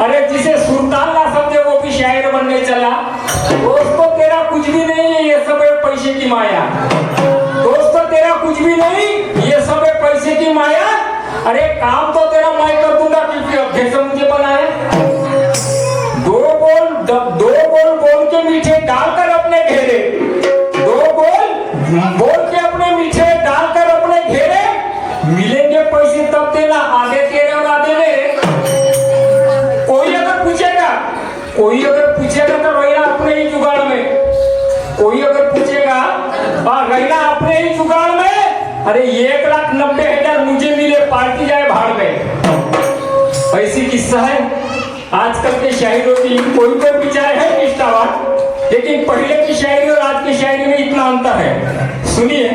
अरे जिसे सुल्तान ना समझे, वो भी शायर बनने चला। दोस्तों, तेरा कुछ भी नहीं है, ये सब है पैसे की माया। दोस्तों, तेरा कुछ भी नहीं, ये सब है पैसे की माया। अरे काम तो तेरा मैं कर दूँगा, क्योंकि अध्यक्ष मुझे बना है दो बोल दो बोल बोल के मीठे डालकर अपने घेरे। दो बोल बोल के अपने मीठे डालकर अपने घेरे। मिलेंगे पैसे तब देना तेरा कोई अगर पूछेगा तो रहना अपने ही जुगाड़ में। कोई अगर पूछेगा हाँ रहना अपने ही जुगाड़ में? अरे, एक लाख नब्बे हज़ार मुझे मिले, पार्टी जाए भाड़ में। ऐसी किस्सा है। आजकल के शायरों की कोई कोई विचार है निष्ठावान? लेकिन पहले की शायरी और आज की शायरी में इतना अंतर है। सुनिए।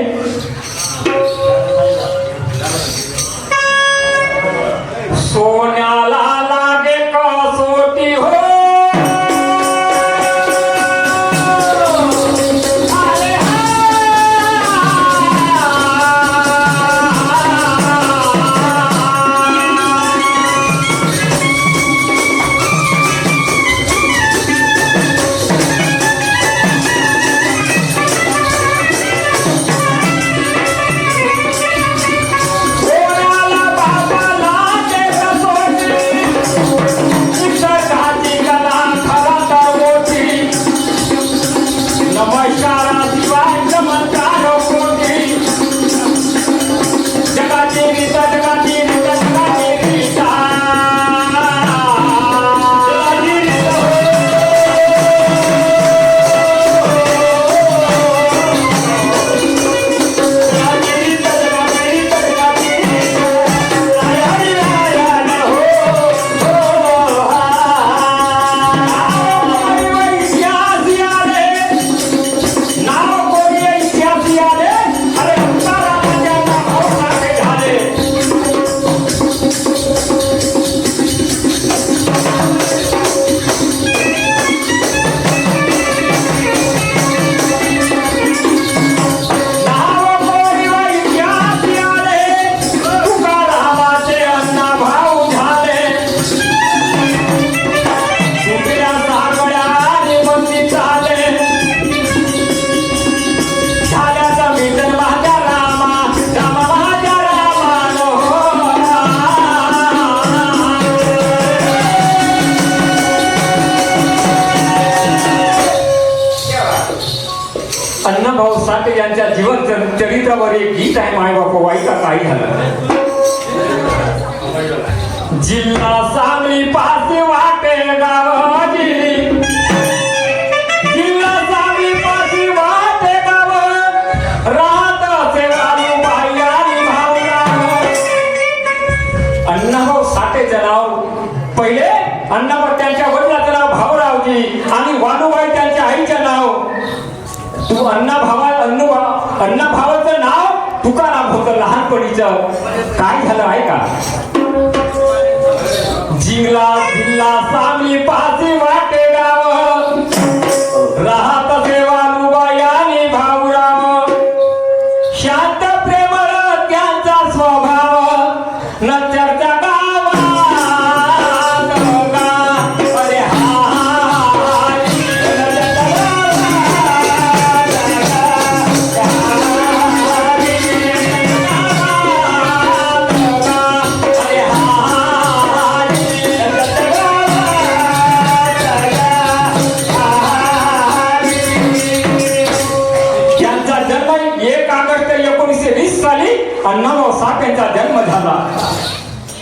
अण्णाभाऊ साठे यांच्या जीवन चरित्रावर एक गीत आहे माय बापू काही झालं. जिल्हा सांगली पाच वाटे गाव. तुकाराम होतं लहानपणीचं. काय झालं आहे का जिल्हा जिल्हा सांगली पाची वाटे गाव. राहा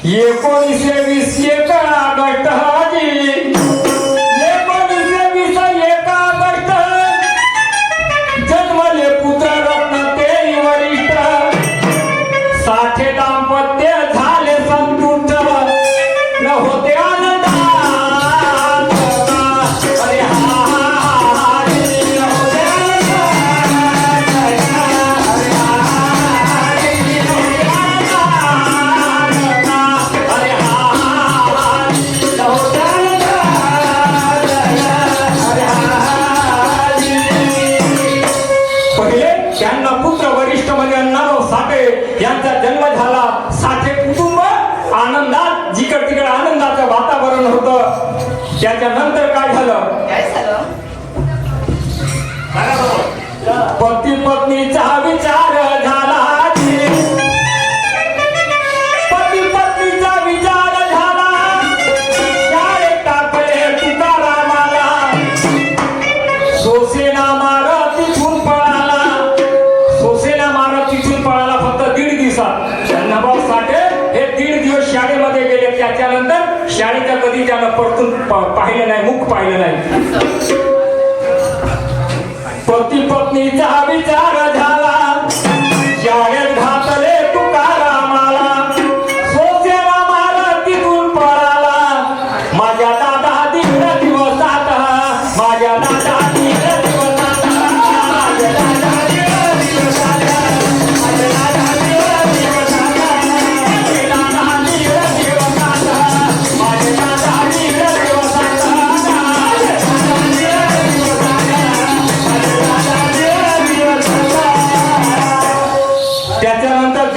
एकोणीसशे वीस एक ऑगस्ट que hayan पती पत्नीचा विचार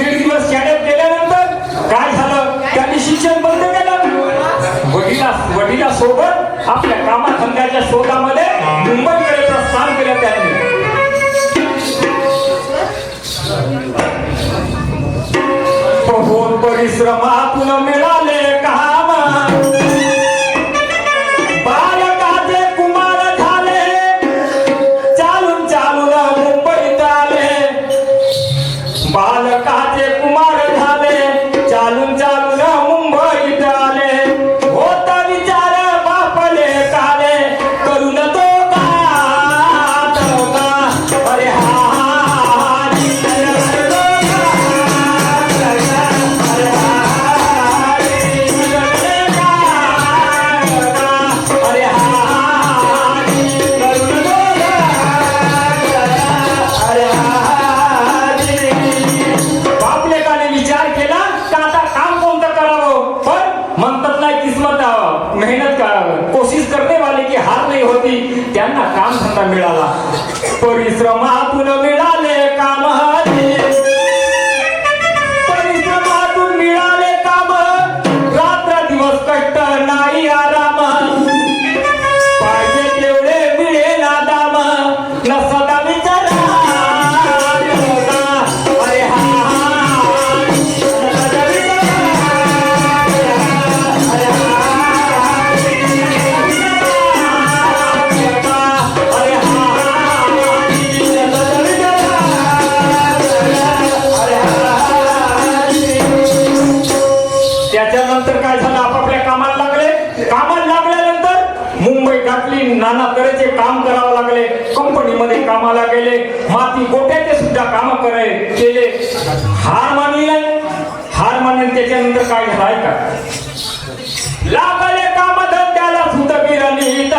एक दिवस शाळेत गेल्यानंतर काय झालं? त्यांनी शिक्षण बंद केलं. वडिला वडिला सोबत आपल्या कामा शोधामध्ये मुंबईकडे प्रस्थान केलं त्यांनी. परिश्रमातून मिळाले. मुंबई घातली नाना तऱ्हेचे काम करावं लागले कंपनीमध्ये कामाला गेले माती गोट्याचे सुद्धा काम करे केले. हार मानली हार मानले त्याच्यानंतर काय झालाय का लागले काम धंद्याला सुद्धा बिराणी